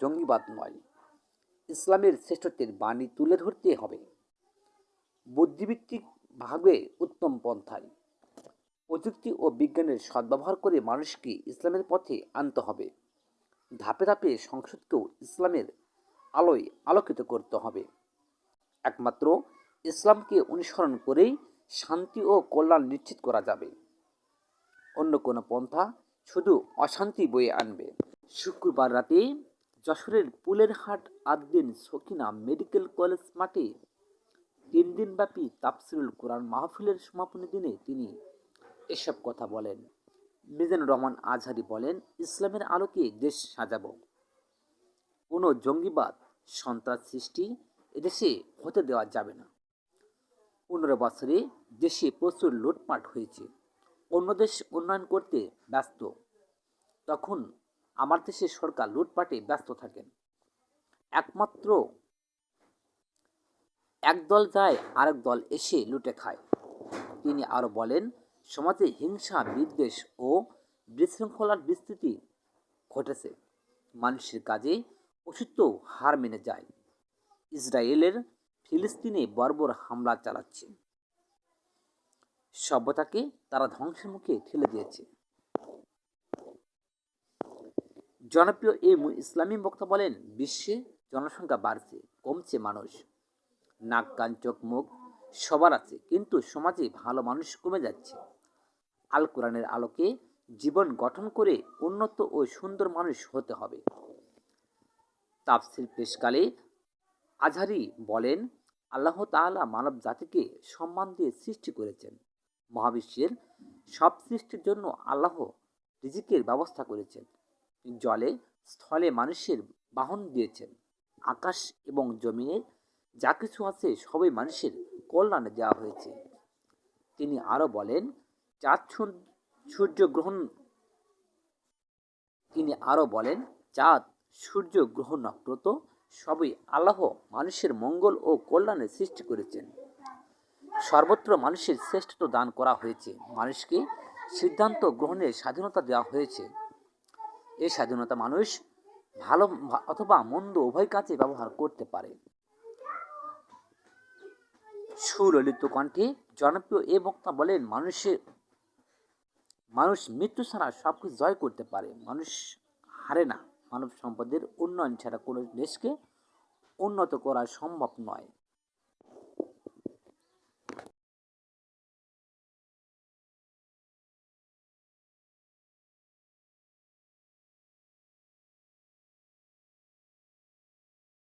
জঙ্গিবাদ নয়। ইসলামের শ্রেষ্ঠত্বের বাণী তুলে ধরতে হবে। বুদ্ধিভিত্তিকভাবে উত্তম পন্থায়। প্রযুক্তি ও বিজ্ঞানের সদ্ব্যবহার করে মানুষকে ইসলামের পথে আনতে হবে। ধাপে ধাপে সংসদকেও ইসলামের আলোয় আলোকিত করতে হবে। একমাত্র ইসলামকে অনুসরণ করেই শান্তি ও কল্যাণ নিশ্চিত করা যাবে। অন্য কোনো পন্থা শুধু অশান্তি বয়ে আনবে। শুক্রবার রাতে যশোরের পুলেরহাট আদ্দিন সকিনা মেডিকেল কলেজ মাঠে তিন দিনব্যাপী তাফসিরুল কোরআন মাহফিলের সমাপনী দিনে তিনি এসব কথা বলেন। মিজানুর রহমান আজহারি বলেন, ইসলামের আলোকে দেশ সাজাবো। কোনো জঙ্গিবাদ, সন্ত্রাস সৃষ্টি এদেশে হতে দেওয়া যাবে না। পনেরো বছরে দেশে প্রচুর লুটপাট হয়েছে। অন্য দেশ উন্নয়ন করতে ব্যস্ত। তখন আমার দেশের সরকার লুটপাটে ব্যস্ত থাকেন। একমাত্র এক দল যায়, আরেক দল এসে লুটে খায়। তিনি আরও বলেন, সমাজে হিংসা, বিদ্বেষ ও বিশৃঙ্খলার বিস্তৃতি ঘটেছে। মানুষের কাজে অসুস্থ হার মেনে যায়। ইসরায়েলের ফিলিস্তিনে বর্বর হামলা চালাচ্ছে। সভ্যতাকে তারা ধ্বংসের মুখে ঠেলে দিয়েছে। জনপ্রিয় এই ইসলামী বক্তা বলেন, বিশ্বে জনসংখ্যা বাড়ছে, কমছে মানুষ। নাক, কান, চোখ, মুখ, সবার আছে, কিন্তু সমাজে ভালো মানুষ কমে যাচ্ছে। আল কোরআনের আলোকে জীবন গঠন করে উন্নত ও সুন্দর মানুষ হতে হবে। তাফসিল পেশকালে আজহারি বলেন, আল্লাহ তাআলা মানব জাতিকে সম্মান দিয়ে সৃষ্টি করেছেন। মহাবিশ্বের সব সৃষ্টির জন্য আল্লাহ রিজিকের ব্যবস্থা করেছেন। জলে স্থলে মানুষের বাহন দিয়েছেন। আকাশ এবং জমিনে যা কিছু আছে সবই মানুষের কল্যাণে দেওয়া হয়েছে। তিনি আরও বলেন, চাঁদ সূর্য- সূর্যগ্রহণ তিনি আরও বলেন, চাঁদ সূর্য গ্রহ নক্ষত্র সবই আল্লাহ মানুষের মঙ্গল ও কল্যাণের সৃষ্টি করেছেন। সর্বত্র মানুষের শ্রেষ্ঠত্ব দান করা হয়েছে। মানুষকে সিদ্ধান্ত গ্রহণের স্বাধীনতা দেওয়া হয়েছে। এই স্বাধীনতা মানুষ ভালো, অথবা মন্দ উভয় কাজে ব্যবহার করতে পারে। সুললিত কণ্ঠে জনপ্রিয় এ বক্তা বলেন মানুষের মানুষ মৃত্যু ছাড়া সব কিছু জয় করতে পারে। মানুষ হারে না। মানব সম্পদের উন্নয়ন ছাড়া কোনো দেশকে উন্নত করা সম্ভব নয়।